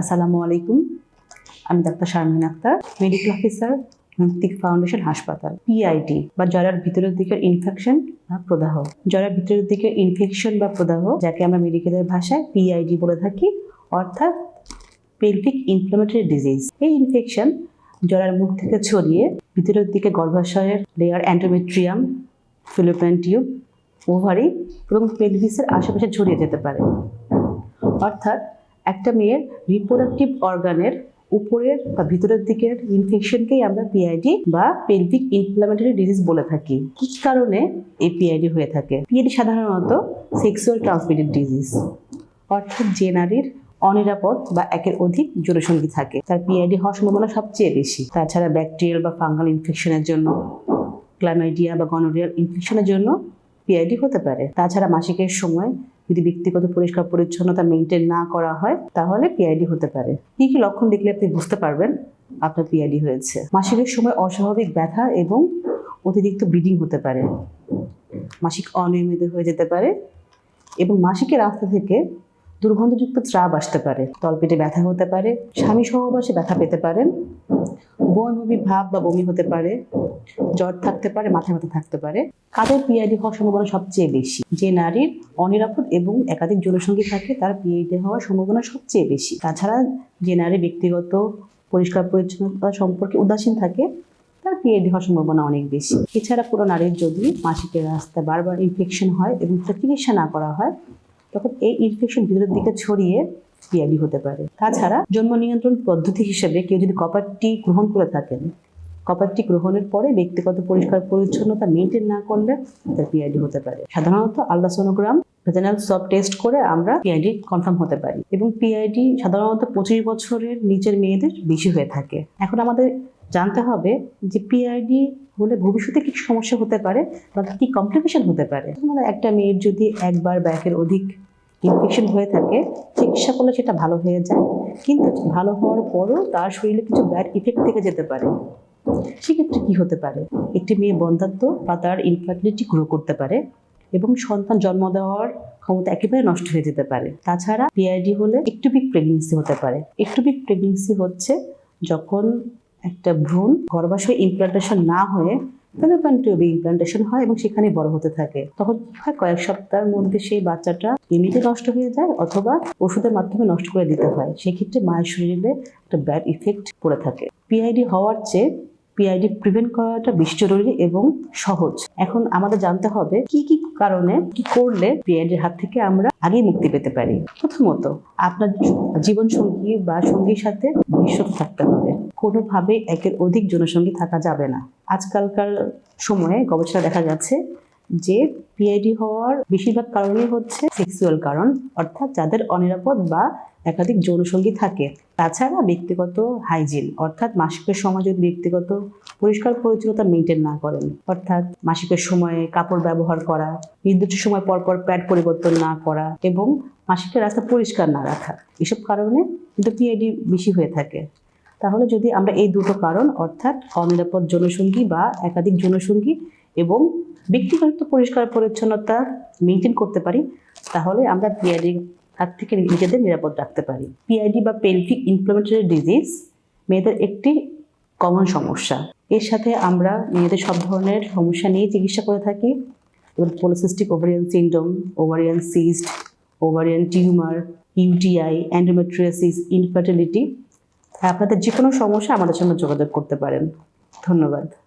আসসালামু আলাইকুম। আমি doctor Sharmin Akter medical officer Muktik foundation হাসপাতাল পিআইডি বা জরার ভিতরের দিকের ইনফেকশন বা প্রদাহ। জরার ভিতরের দিকের ইনফেকশন বা প্রদাহ, যাকে আমরা মেডিকেলের ভাষায় পিআইডি বলে থাকি, অর্থাৎ পেলভিক ইনফ্লামেটরি ডিজিজ এই ইনফেকশন জরার মুখ থেকে ছড়িয়ে ভিতরের দিকে গর্ভাশয়ের layer endometrium fallopian tube ovary এবং পেলভিসের আশেপাশে ছড়িয়ে যেতে পারে। অর্থাৎ একটা মেয়ের রিপ্রোডাক্টিভ অর্গানের উপরের বা ভিতরের দিকের ইনফেকশনকেই আমরা পিআইডি বা পেলভিক ইনফ্লামেটরি ডিজিজ বলে থাকি। কি কারণে এই পিআইডি হয়ে থাকে? পিআইডি সাধারণত সেক্সুয়াল ট্রান্সমিটেড ডিজিজ অর্থাৎ যে নারীর অনিরাপদ বা একের অধিক যৌনসঙ্গী থাকে, তার পিআইডি হওয়ার সম্ভাবনা সবচেয়ে বেশি। তাছাড়া ব্যাকটেরিয়াল বা ফাঙ্গাল ইনফেকশনের জন্য ক্লামাইডিয়া বা গনোরিয়াল ইনফেকশনের জন্য পিআইডি হতে পারে। তাছাড়া মাসিকের সময় যদি ব্যক্তিগত পরিষ্কার পরিচ্ছন্নতা মেনটেন না করা হয়, তাহলে পিআইডি হতে পারে। কি কি লক্ষণ দেখলে আপনি বুঝতে পারবেন আপনার পিআইডি হয়েছে। মাসিকের সময় অস্বাভাবিক ব্যথা এবং অতিরিক্ত ব্লিডিং হতে পারে। মাসিক অনিয়মিত হয়ে যেতে পারে এবং মাসিকের রাস্তা থেকে দুর্গন্ধযুক্ত ত্রাব আসতে পারে। তলপেটে ব্যথা হতে পারে। স্বামী সহবাসে ব্যথা পেতে পারেন। বমি ভাব বা বমি হতে পারে, জ্বর থাকতে পারে, মাথা ব্যথা থাকতে পারে। কাদের পিআইডি হওয়ার সম্ভাবনা সবচেয়ে বেশি? যে নারীর অনিরাপদ এবং একাধিক যৌনসঙ্গী থাকে, তার পিআইডি হওয়ার সম্ভাবনা সবচেয়ে বেশি। তাছাড়া যে নারী ব্যক্তিগত, পরিষ্কার পরিচ্ছন্নতা সম্পর্কে উদাসীন থাকে, তার পিআইডি হওয়ার সম্ভাবনা অনেক বেশি। এছাড়া কোনো নারীর যদি মাসিকের রাস্তায় বারবার ইনফেকশন হয় এবং চিকিৎসা না করা হয়, তখন এই ইনফেকশন ভিতরের দিকে ছড়িয়ে পিআইডি হতে পারে। তাছাড়া জন্ম নিয়ন্ত্রণ পদ্ধতি হিসেবে কেউ যদি কপারটি গ্রহণ করে থাকেন কপারটি গ্রহণের পরে ব্যক্তিগত পরিষ্কার পরিচ্ছন্নতা মেনটেন না করলে তার পিআইডি হতে পারে। সাধারণত আলট্রাসোনোগ্রাম, ভেজেনাল সব টেস্ট করে আমরা পিআইডি কনফার্ম হতে পারি এবং পিআইডি সাধারণত পঁচিশ বছরের নিচের মেয়েদের বেশি হয়ে থাকে। এখন আমাদের জানতে হবে যে পিআইডি হলে ভবিষ্যতে কি সমস্যা হতে পারে বা কি কমপ্লিকেশন হতে পারে। একটা মেয়ের যদি একবার বা একের অধিক ইনফেকশন হয়ে থাকে, চিকিৎসা করলে সেটা ভালো হয়ে যায়। কিন্তু ভালো হওয়ার পরও তার শরীরে কিছু ব্যাড ইফেক্ট থেকে যেতে পারে। সেক্ষেত্রে কি হতে পারে? একটি মেয়ে বন্ধাত্ব বা তার ইনফার্টিলিটি গ্রো করতে পারে এবং সন্তান জন্ম দেওয়ার ক্ষমতা একেবারে নষ্ট হয়ে যেতে পারে। তাছাড়া পিআইডি হলে একটুপিক প্রেগনেন্সি হতে পারে। একটুপিক প্রেগনেন্সি হচ্ছে যখন একটা ভ্রূণ গর্ভাশয় ইমপ্লান্টেশন না হয়ে টিউবে ইমপ্লান্টেশন হয় এবং সেখানে বড় হতে থাকে। তখন হয় কয়েক সপ্তাহের মধ্যে সেই বাচ্চাটা এমনিতে নষ্ট হয়ে যায় অথবা ওষুধের মাধ্যমে নষ্ট করে দিতে হয়। সেক্ষেত্রে মায়ের শরীরে একটা ব্যাড ইফেক্ট পড়ে থাকে। পিআইডি হওয়ার চেয়ে পিআইডি প্রিভেন্ট করাটা বেশি জরুরি এবং সহজ। এখন আমাদের জানতে হবে কি কি কারণে, কি করলে পিআইডির হাত থেকে আমরা আগেই মুক্তি পেতে পারি? প্রথমত, আপনার জীবন সঙ্গী বা সঙ্গীর সাথে বিশ্বত থাকতে হবে। কোনোভাবে একের অধিক জনসঙ্গী থাকা যাবে না। আজকালকার সময়ে গবেষণা দেখা যাচ্ছে যে পিআইডি হওয়ার বেশিরভাগ কারণই হচ্ছে সেক্সুয়াল কারণ, অর্থাৎ যাদের অনিরাপদ বা একাধিক যৌনসঙ্গী থাকে। তাছাড়া ব্যক্তিগত হাইজিন অর্থাৎ মাসিকের সময় যদি ব্যক্তিগত পরিষ্কার পরিচ্ছন্নতা মেনটেন না করেন, অর্থাৎ মাসিকের সময়ে কাপড় ব্যবহার করা, নির্দিষ্ট সময় পরপর প্যাড পরিবর্তন না করা এবং মাসিকের রাস্তা পরিষ্কার না রাখা, এসব কারণে কিন্তু পিআইডি বেশি হয়ে থাকে। তাহলে যদি আমরা এই দুটো কারণ, অর্থাৎ অনিরাপদ যৌনসঙ্গী বা একাধিক যৌনসঙ্গী এবং ব্যক্তিগত পরিষ্কার পরিচ্ছন্নতা মেনটেন করতে পারি, তাহলে আমরা পিআইডি হাত থেকে নিজেদের নিরাপদ রাখতে পারি। পিআইডি বা পেলভিক ইনফ্লামেটরি ডিজিজ মেয়েদের একটি কমন সমস্যা। এর সাথে আমরা মেয়েদের সব ধরনের সমস্যা নিয়ে চিকিৎসা করে থাকি। এবং polycystic ovarian syndrome ovarian cyst ovarian tumour UTI endometriosis infertility আপনাদের যে কোনো সমস্যা আমাদের সঙ্গে যোগাযোগ করতে পারেন। ধন্যবাদ।